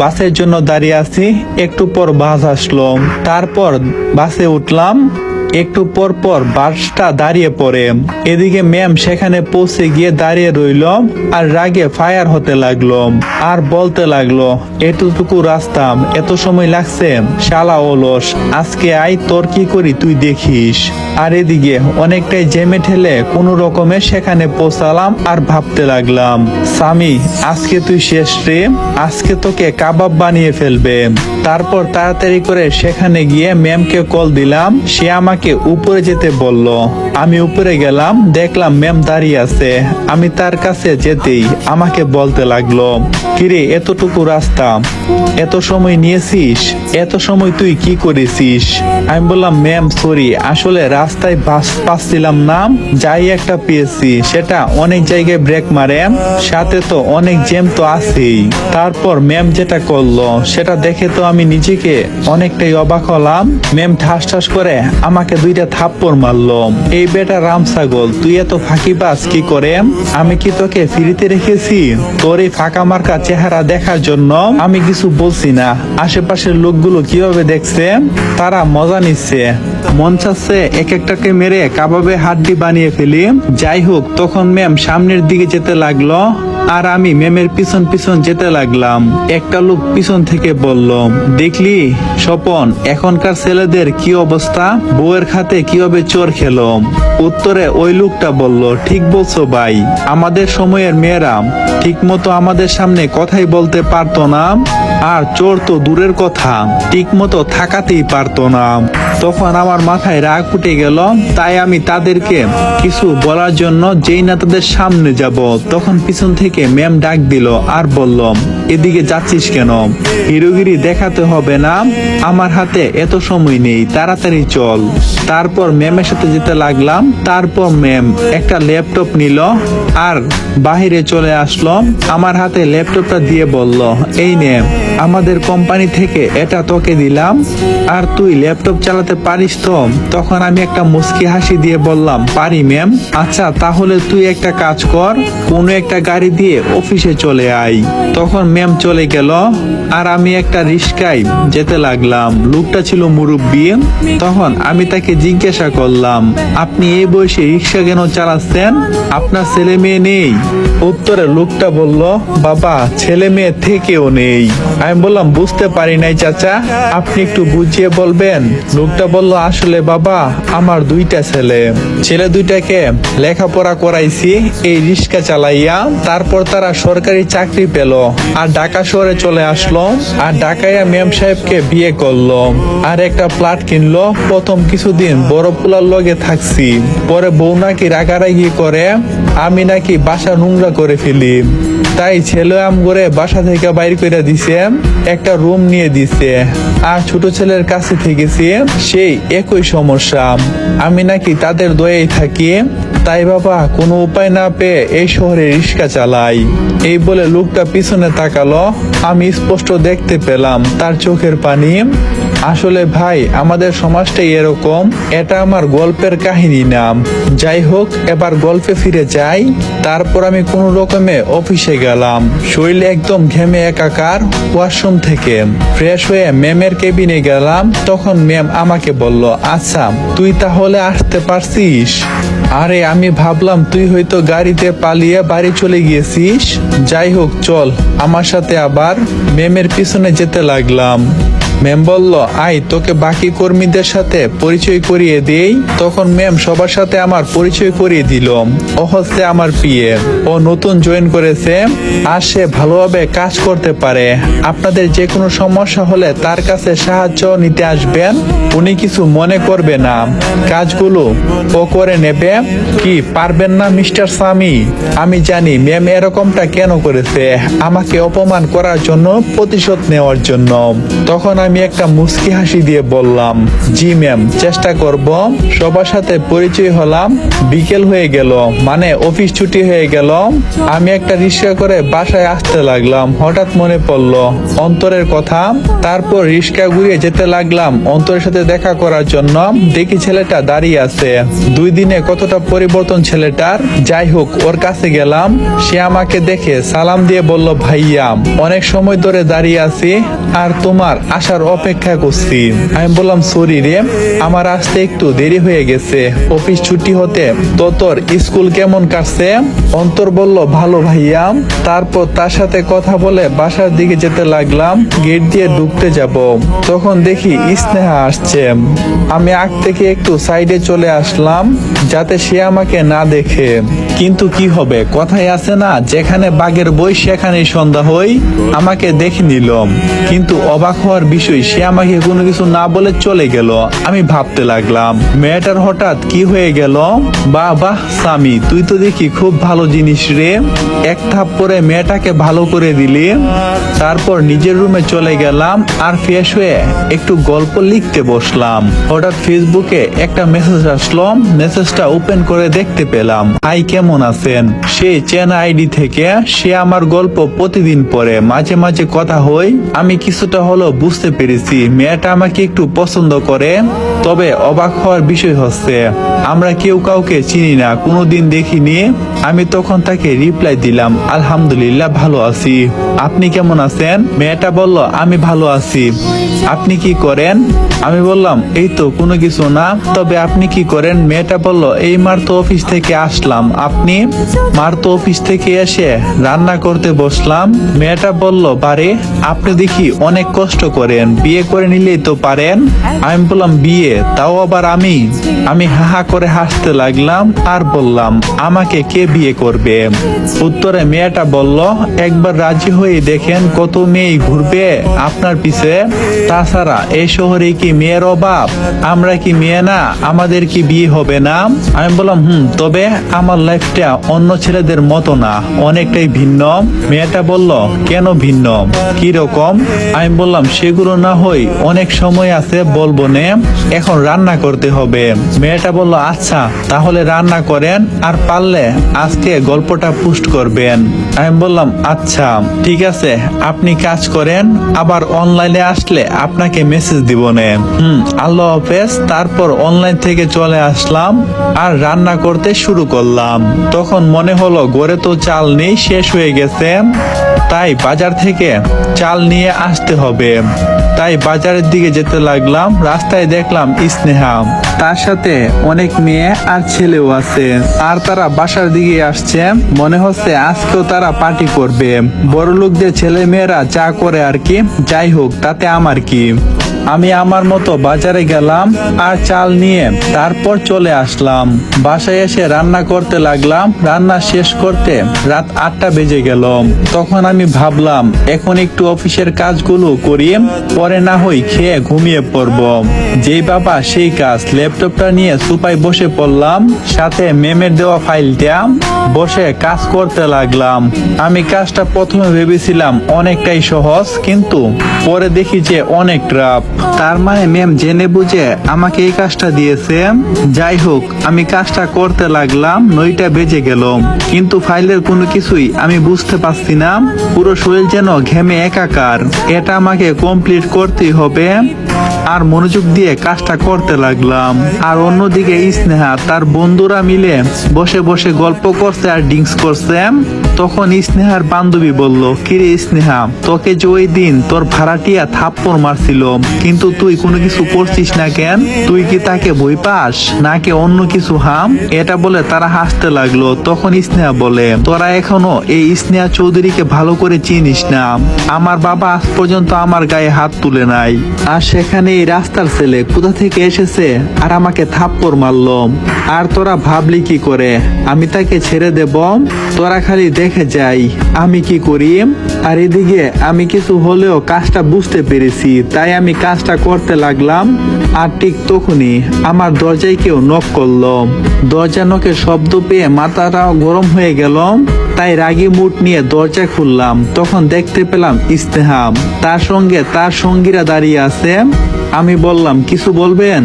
বাসের জন্য দাঁড়িয়ে আছি একটু পর বাস আসলো। তারপর বাসে উঠলাম একটু পর পর বাসটা দাঁড়িয়ে পড়ে। এদিকে ম্যাম সেখানে পৌঁছে গিয়ে দাঁড়িয়ে রইল আর রাগে ফায়ার হতে লাগল আর বলতে লাগল, এতটুকু রাস্তা, এত সময় লাগছে, শালা অলস, আজকে আই তোর কি করি তুই দেখিস? আর এদিকে অনেকটাই জেমে ঠেলে কোনো রকমে সেখানে পৌঁছালাম আর ভাবতে লাগলাম, স্বামী, আজকে তুই শেষ রে, আজকে তোকে কাবাব বানিয়ে ফেলবে। তারপর তাড়াতাড়ি করে সেখানে গিয়ে ম্যামকে কল দিলাম। সে আমাকে উপরে যেতে বলল। আমি উপরে গেলাম, দেখলাম ম্যাম দাঁড়িয়ে আছে। আমি তার কাছে যেতেই আমাকে বলতে লাগল, কিরে, এতটুকু রাস্তা, এত সময় নিয়েছিস, এত সময় তুই কি করেছিস? আমি বললাম, ম্যাম, সরি, আসলে রাস্তায় বাস, পাচ্ছিলাম না, যাই একটা পেয়েছি, সেটা অনেক জায়গায় ব্রেক মারে, সাথে তো অনেক জ্যাম তো আছেই। তারপর ম্যাম যেটা করল, সেটা দেখে তো আমি নিজেকে অনেকটাই অবাক হলাম। ম্যাম ঠাস ঠাস করে আমাকে দুইটা থাপ্পড় মারলো। এই বেটা রাম ছাগল, তুই এত ফাঁকিবাজ কি করে? আমি কি তোকে ফ্রিতে রেখেছি? তোর এই ফাঁকা মার্কা চেহারা দেখার জন্য আমি কিছু বলছি না। আশেপাশের লোকগুলো কীভাবে দেখছে? তারা মজা নিচ্ছে। মন চাচ্ছে এক একটাকে মেরে কাবাবে হাড্ডি বানিয়ে ফেলি। যাই হোক, তখন ম্যাম সামনের দিকে যেতে লাগল। আর আমি ম্যামের পিছন পিছন যেতে লাগলাম। একটা লোক পিছন থেকে বলল, দেখলি, স্বপন, এখনকার ছেলেদের কি অবস্থা? বউয়ের খাতে কীভাবে চোর খেলো উত্তরে ওই লোকটা বলল, ঠিক বলছো ভাই, আমাদের সময়ের মেয়েরা ঠিক মতো আমাদের সামনে কথাই বলতে পারতো না। আর চোর তো দূরের কথা ঠিক মতো থাকাতেই পারতো না। তখন আমার মাথায় রাগ উঠে গেল, তাই আমি তাদেরকে কিছু বলার জন্য যেই না তাদের সামনে যাব, তখন পিছন থেকে ম্যাম ডাক দিল আর বলল, এদিকে যাচ্ছিস কেন? হিরোগিরি দেখাতে হবে না। আমার হাতে এত সময় নেই, তাড়াতাড়ি চল। তারপর ম্যামের সাথে যেতে লাগলাম। তারপর ম্যাম একটা ল্যাপটপ নিল আর বাহিরে চলে আসলো। আমার হাতে ল্যাপটপটা দিয়ে বলল, এই নে, আমাদের কোম্পানি থেকে এটা তোকে দিলাম। আর তুই ল্যাপটপ চালাতে পারিস তো? তখন আমি একটা মুস্কি হাসি দিয়ে বললাম, পারি ম্যাম। আচ্ছা তাহলে তুই একটা কাজ কর। কোনো একটা গাড়ি দিয়ে অফিসে চলে আয়। তখন ম্যাম চলে গেল, আর আমি একটা রিস্কায় যেতে লাগলাম। লোকটা ছিল মুরব্বী। তখন আমি তাকে জিজ্ঞাসা করলাম, আপনি এই বয়সে রিক্সা কেন চালাচ্ছেন? আপনার ছেলে মেয়ে নেই। উত্তরে লোকটা বলল, বাবা, ছেলে মেয়ে থেকেও নেই। আমি বললাম, বুঝতে পারি নাই চাচা, আপনি একটু বুঝিয়ে বলবেন? লোকটা বলল, আসলে বাবা, আমার দুইটা ছেলে। ছেলে দুইটাকে লেখাপড়া করাইছি, এই রিক্সা চালাইয়া, তারপর তারা সরকারি চাকরি পেল আর ঢাকা শহরে চলে আসলো আর ঢাকাইয়া মেম সাহেবকে বিয়ে করল আর একটা প্লাট কিনলো। প্রথম কিছুদিন বড় পোলার লগে থাকছি। পরে বউ নাকি রাগারাগি করে আমি নাকি বাসা নোংরা করে ফেলি। তাই ছেলে আম করে বাসা থেকে বাইর করে দিছে, একটা রুম নিয়ে দিছে। আর ছোট ছেলের কাছে থেকেছি সেই একই সমস্যা। আমি নাকি তাদের দয়েই থাকি, তাই বাবা কোনো উপায় না পেয়ে এই শহরে রিক্সা চালাই। এই বলে লোকটা পিছনে তাকালো। আমি স্পষ্ট দেখতে পেলাম, তার চোখের পানি আসলে ভাই, আমাদের সমাজটাই এরকম। এটা আমার গল্পের কাহিনী নাম। যাই হোক এবার গল্পে ফিরে যাই। তারপর আমি কোনো রকমে অফিসে গেলাম। শরীরে একদম ঘেমে একাকার ওয়াশরুম থেকে। ফ্রেশ হয়ে ম্যামের কেবিনে গেলাম। তখন ম্যাম আমাকে বলল আচ্ছা তুই তাহলে আসতে পারছিস? আরে, আমি ভাবলাম তুই হয়তো গাড়িতে পালিয়ে বাড়ি চলে গিয়েছিস। যাই হোক চল। আমার সাথে আবার ম্যামের পিছনে যেতে লাগলাম। ম্যাম বলল আই তোকে বাকি কর্মীদের সাথে পরিচয় করিয়ে দেই। তখন ম্যাম সবার সাথে আমার পরিচয় করিয়ে দিল। ও হচ্ছে আমার পিএ ও নতুন জয়েন করেছে। আর সে ভালোভাবে কাজ করতে পারে। আপনাদের যে কোনো সমস্যা হলে তার কাছে সাহায্য নিতে আসবেন। উনি কিছু মনে করবে না। কাজগুলো ও করে নেবে। কি, পারবেন না, মিস্টার স্বামী? আমি জানি ম্যাম এরকমটা কেন করেছে। আমাকে অপমান করার জন্য প্রতিশোধ নেওয়ার জন্য। তখন আমি আমি একটা মুস্কি হাসি দিয়ে বললাম, জি ম্যাম, চেষ্টা করব। সবার সাথে পরিচয় হলাম। বিকেল হয়ে গেল মানে অফিস ছুটি হয়ে গেল। আমি একটা রিক্সা করে বাসায় আসতে লাগলাম। হঠাৎ মনে পড়ল, অন্তরের কথা। তারপর রিক্সা ঘুরিয়ে যেতে লাগলাম, অন্তরের সাথে দেখা করার জন্য। দেখি ছেলেটা দাঁড়িয়ে আছে। দুই দিনে কতটা পরিবর্তন ছেলেটার? যাই হোক, ওর কাছে গেলাম। সে আমাকে দেখে সালাম দিয়ে বলল, ভাইয়া, অনেক সময় ধরে দাঁড়িয়ে আছি। আর তোমার আসার অপেক্ষা করছি। আমি বললাম, সরি রে, আমার আসতে একটু দেরি হয়ে গেছে। অফিস ছুটি হতে তো তোর স্কুল কেমন কাটছে? অন্তর বলল, ভালো ভাইয়া। তারপর তার সাথে কথা বলে বাসার দিকে যেতে লাগলাম, গেট দিয়ে ঢুকতে যাব। তখন দেখি স্নেহা আসছে। আমি আগ থেকে একটু সাইডে চলে আসলাম, যাতে সে আমাকে না দেখে। কিন্তু কি হবে? কথাই আছে না, যেখানে বাঘের বই সেখানে সন্ধ্যা হই। আমাকে দেখে নিলাম। কিন্তু অবাক হওয়ার বিষয় সে আমাকে কোনো কিছু না বলে চলে গেল। আমি ভাবতে লাগলাম, মেয়েটার হঠাৎ কি হয়ে গেল? বাহ বাহ স্বামী, তুই তো দেখি খুব ভালো জিনিস রে। এক থাপ পরে মেয়েটাকে ভালো করে দিলি, তারপর নিজের রুমে চলে গেলাম আর ফ্রেশ হয়ে একটু গল্প লিখতে বসলাম। হঠাৎ ফেসবুকে একটা মেসেজ আসলো, মেসেজটা ওপেন করে দেখতে পেলাম। হাই, কেমন আছেন? সে চেনা আইডি থেকে সে আমার গল্প প্রতিদিন পরে মাঝে মাঝে কথা হই আমি কিছুটা হলো বুঝতে পেরেছি। মেয়েটা আমাকে একটু পছন্দ করে, তবে অবাক হওয়ার বিষয় হচ্ছে, আমরা কেউ কাউকে চিনি না, কোনোদিন দেখিনি। আমি তখন তাকে রিপ্লাই দিলাম, আলহামদুলিল্লাহ, ভালো আছি। আপনি কেমন আছেন? মেয়েটা বলল, আমি ভালো আছি। আপনি কি করেন? আমি বললাম, এই তো, কোনো কিছু না। তবে আপনি কি করেন? মেয়েটা বলল, এই মার তো অফিস থেকে আসলাম। আপনি? মার তো অফিস থেকে এসে রান্না করতে বসলাম। মেয়েটা বলল, বারে, আপনি দেখি অনেক কষ্ট করেন। বিয়ে করে নিলেই তো পারেন? আমি বললাম, বিয়ে। তাও আবার আমি? আমি হাহা করে হাসতে লাগলাম আর বললাম, আমাকে কে বিয়ে করবে? উত্তরে মেয়েটা বলল, একবার রাজি হয়ে দেখেন কত মেয়ে ঘুরবে আপনার পিছে। তাছাড়া এই শহরে কি মেয়ের অভাব? আমরা কি মেয়ে না? আমাদের কি বিয়ে হবে না? আমি বললাম, হুম, তবে আমার লাইফটা অন্য ছেলেদের মতো না, অনেকটাই ভিন্ন। মেয়েটা বলল, কেন ভিন্ন? কি রকম? আমি বললাম, সেগুলো না হই অনেক সময় আছে বলব নে, এখন রান্না করতে হবে। মেয়েটা বলল আচ্ছা তাহলে রান্না করেন আর পারলে আজকে গল্পটা পোস্ট করবেন। আমি বললাম আচ্ছা ঠিক আছে, আপনি কাজ করেন, আবার অনলাইনে আসলে আপনাকে মেসেজ দিব নে। হুম, আল্লাহ হাফেজ, তারপর অনলাইন থেকে চলে আসলাম আর রান্না করতে শুরু করলাম। তখন মনে হলো, ঘরে তো চাল নেই, শেষ হয়ে গেছে। তাই বাজার থেকে চাল নিয়ে আসতে হবে। তাই বাজারের দিকে যেতে লাগলাম, রাস্তায় দেখলাম স্নেহা। তার সাথে অনেক মেয়ে আর ছেলেও আছে। আর তারা বাসার দিকে আসছে। মনে হচ্ছে আজকেও তারা পার্টি করবে। বড় লোকদের ছেলে মেয়েরা যা করে আর কি, যাই হোক, তাতে আমার কি? আমি আমার মতো বাজারে গেলাম আর চাল নিয়ে তারপর চলে আসলাম। বাসায় এসে রান্না করতে লাগলাম। রান্না শেষ করতে রাত আটটা বেজে গেল। তখন আমি ভাবলাম, এখন একটু অফিসের কাজগুলো করি, পরে না হই খেয়ে ঘুমিয়ে পড়ব। যেই বাবা সেই কাজ, ল্যাপটপটা নিয়ে সুপায় বসে পড়লাম। সাথে মেমের দেওয়া ফাইলটা বসে কাজ করতে লাগলাম। আমি কাজটা প্রথমে ভেবেছিলাম, অনেকটাই সহজ, কিন্তু পরে দেখি যে অনেক রাপ তার মানে ম্যাম জেনে বুঝে আমাকে এই কাজটা দিয়েছে। যাই হোক আমি কাজটা করতে লাগলাম, নইটা বেজে গেল। কিন্তু ফাইলের কোনো কিছুই আমি বুঝতে পারছি না। পুরো শরীর যেন ঘেমে একাকার। এটা আমাকে কমপ্লিট করতেই হবে। আর মনোযোগ দিয়ে কাজটা করতে লাগলাম। আর অন্যদিকে স্নেহা, তার বন্ধুরা মিলে বসে বসে গল্প করছে আর ড্রিঙ্কস করছে। তখন স্নেহার বান্ধবী বলল, কিরে স্নেহা, তোকে যে ওই দিন তোর ভাড়াটিয়া থাপ্পড় মারছিল, কিন্তু তুই কোনো কিছু করছিস না কেন? তুই কি তাকে বই পাস, নাকি অন্য কিছু হাম? এটা বলে তারা হাসতে লাগল। তখন স্নেহা বলে, তোরা এখনও এই স্নেহা চৌধুরীকে ভালো করে চিনিস না। আমার বাবা আজ পর্যন্ত আমার গায়ে হাত তুলে নাই। আর সেখানে এই রাস্তার ছেলে কোথা থেকে এসেছে আর আমাকে থাপ্পড় মারলো? আর তোরা ভাবলি কি করে? আমি তাকে ছেড়ে দেব তোরা খালি দেখে যাই আমি কি করি? আর এদিকে আমি কিছু হলেও কাজটা বুঝতে পেরেছি, তাই আমি কাজটা করতে লাগলাম। আর ঠিক তখনই আমার দরজায় কেউ নক করল। দরজা নকের শব্দ পেয়ে মাথাটাও গরম হয়ে গেল। তাই রাগি মুড নিয়ে দরজা খুললাম। তখন দেখতে পেলাম ইস্তেহাম। তার সঙ্গে তার সঙ্গীরা দাঁড়িয়ে আছে। আমি বললাম, কিছু বলবেন?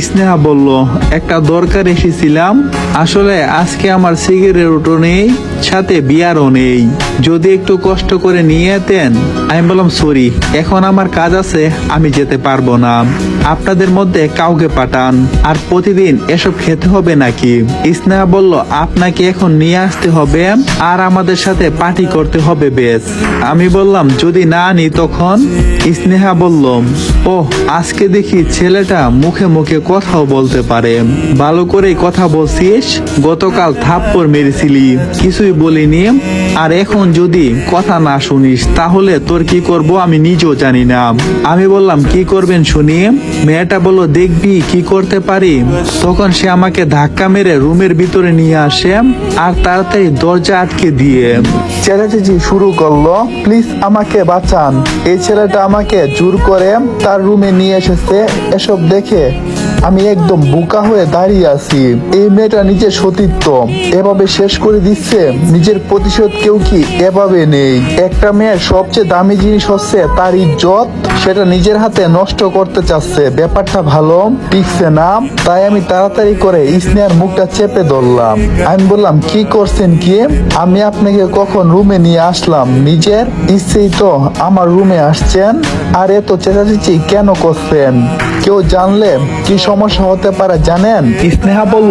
স্নেহা বলল, একটা দরকার এসেছিলাম। আসলে আজকে আমার সিগারেটও নেই, সাথে বিয়ারও নেই। যদি একটু কষ্ট করে নিয়ে যেতেন আমি বললাম, সরি, এখন আমার কাজ আছে, আমি যেতে পারব না। আপনাদের মধ্যে কাউকে পাঠান। আর প্রতিদিন এসব খেতে হবে নাকি? স্নেহা বলল, আপনাকে এখন নিয়ে আসতে হবে আর আমাদের সাথে পার্টি করতে হবে বেশ। আমি বললাম, যদি না নি তখন? স্নেহা বলল ও আজকে দেখি ছেলেটা মুখে মুখে কথাও বলতে পারে। ভালো করে কথা বলছিস, গতকাল থাপ্পড় মেরেছিলি, কিছুই বলিনি। আর এখন যদি কথা না শুনিস, তাহলে তোর কি করব আমি নিজেও জানি না। আমি বললাম, কি করবেন শুনি? মেয়েটা বলল, দেখবি কি করতে পারি? তখন সে আমাকে ধাক্কা মেরে রুমের ভিতরে নিয়ে আসে আর তাড়াতাড়ি দরজা আটকে দিয়ে। চেঁচাচেঁচি শুরু করল, প্লিজ আমাকে বাঁচান। এই ছেলেটা আমাকে জোর করে তার রুমে নিয়ে এসেছে, এসব দেখে আমি একদম বোকা হয়ে দাঁড়িয়ে আছি। এই মেয়েটা নিজের সতীত্ব। এভাবে শেষ করে দিচ্ছে, নিজের প্রতিশোধ কেউ কি এভাবে নেই। একটা মেয়ের সবচেয়ে দামি জিনিস হচ্ছে তার ইজ্জত, সেটা নিজের হাতে নষ্ট করতে চাচ্ছে। ব্যাপারটা ভালো টিকছে না, তাই আমি তাড়াতাড়ি করে স্নেহার মুখটা চেপে ধরলাম। আমি বললাম, কি করছেন কি? আমি আপনাকে কখন রুমে নিয়ে আসলাম? নিজের ইচ্ছেই তো আমার রুমে আসছেন। আর এত চেঁচাচেঁচি কেন করছেন কেউ জানলে কি সমস্যা হতে পারে জানেন? স্নেহা বলল?